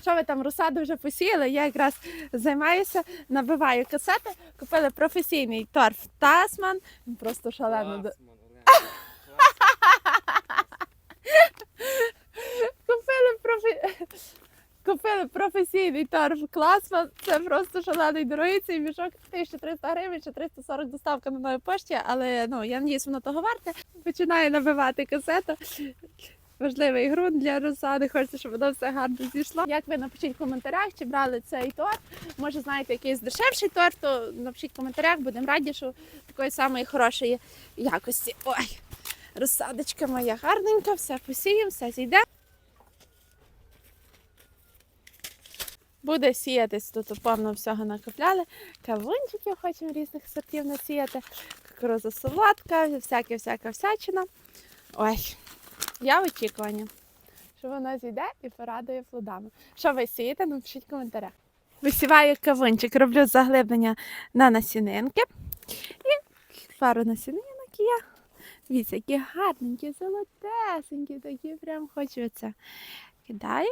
Що ви там розсаду вже посіяли? Я якраз займаюся, набиваю касети. Купили професійний торф Тасман. Він просто шалено. Купили профі... Купили професійний торф Класман. Це просто шалений дорогий цей мішок 1300 гривень чи 340 доставка на новій пошті, але ну я надіюсь, воно того варте. Починаю набивати касету. Важливий ґрунт для розсади, хочеться, щоб воно все гарно зійшло. Як ви напишіть в коментарях, чи брали цей торф? Може, знаєте якийсь дешевший торф, то напишіть в коментарях, будемо раді, що такої самої хорошої якості. Ой, розсадочка моя гарненька, все посіємо, все зійде. Буде сіятись, тут повно всього накопляли. Кавунчиків хочемо різних сортів насіяти, кукуруза солодка, всяке всяка всячина. Ой, я в очікуванні, що вона зійде і порадує плодами. Що ви сієте, напишіть в коментарях. Висіваю кавунчик, роблю заглиблення на насінинки. І пару насінинок є. Дивіться, які гарненькі, золотесенькі, такі прям хочеться. Кидаю.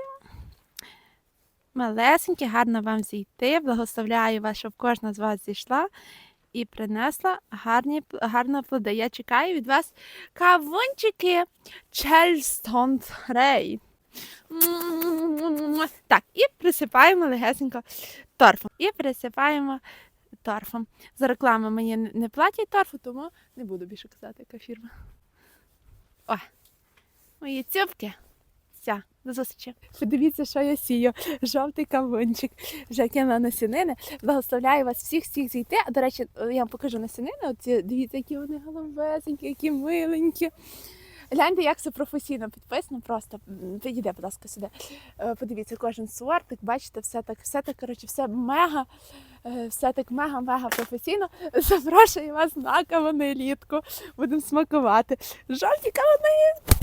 Малесенькі, гарно вам зійти. Благословляю вас, щоб кожна з вас зійшла і принесла гарні, гарні плоди. Я чекаю від вас кавунчики Чельстон Рей. Так, і присипаємо легесенько торфом. І присипаємо торфом. За рекламу мені не- платять торфу, тому не буду більше казати, яка фірма. О, мої цюбки. Все, до зустрічі. Подивіться, що я сію. Жовтий кавунчик. Вже кинула насінини. Благословляю вас всіх всіх зійти. А до речі, я вам покажу насінини. Оці, дивіться, які вони головесенькі, які миленькі. Гляньте, як це професійно підписано. Просто М, підійди, будь ласка, сюди. Е, Подивіться, кожен сортик, бачите, все так, все так, коротше, все мега, е, все так мега-мега професійно. Запрошую вас на кавунелітку. Будемо смакувати. Жовті кавуни!